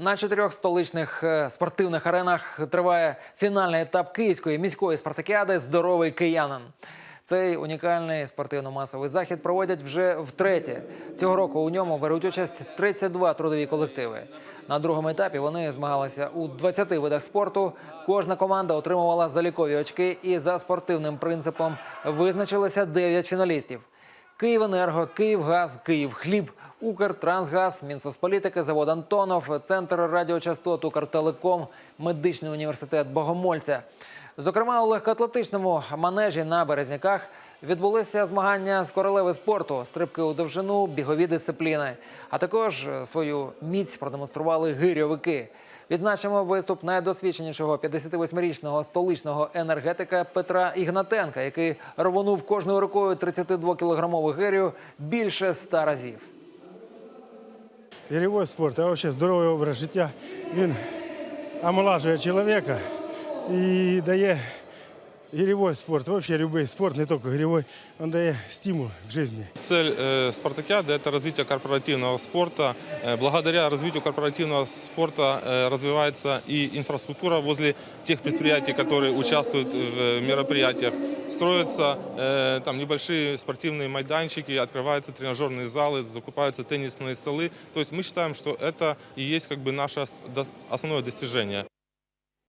На чотирьох столичних е, спортивних аренах триває фінальний етап київської міської спартакіади Здоровий киянин. Цей унікальний спортивно-масовий захід проводять вже втретє. Цього року у ньому беруть участь 32 трудові колективи. На другому етапі вони змагалися у 20 видах спорту. Кожна команда отримувала залікові очки, і за спортивним принципом визначилися 9 фіналістів. Київенерго, Київгаз, Київхліб, Укртрансгаз, Мінсоцполітики, завод Антонов, Центр радіочастот, Укртелеком, Медичний університет Богомольця. Зокрема, у легкоатлетичному манежі на Березняках відбулися змагання з королеви спорту, стрибки у довжину, бігові дисципліни. А також е, свою міць продемонстрували гирьовики. Відзначимо виступ найдосвідченішого 58-річного столичного енергетика Петра Ігнатенка, який рвонув кожною рукою 32-кілограмову гирю більше ста разів. Гірьовий спорт, а здоровий образ життя, він омолажує чоловіка і дає гірьовий спорт, взагалі будь-який спорт, не тільки гірьовий, він дає стимул к житті. Цель э, спартакиады – это развитие корпоративного спорта. Э, благодаря развитию корпоративного спорта э, развивается и инфраструктура возле тех предприятий, которые участвуют в мероприятиях. Строятся э, там небольшие спортивные майданчики, открываются тренажерные залы, закупаются теннисные столы. То есть мы считаем, что это и есть как бы наше ос- до- основное достижение.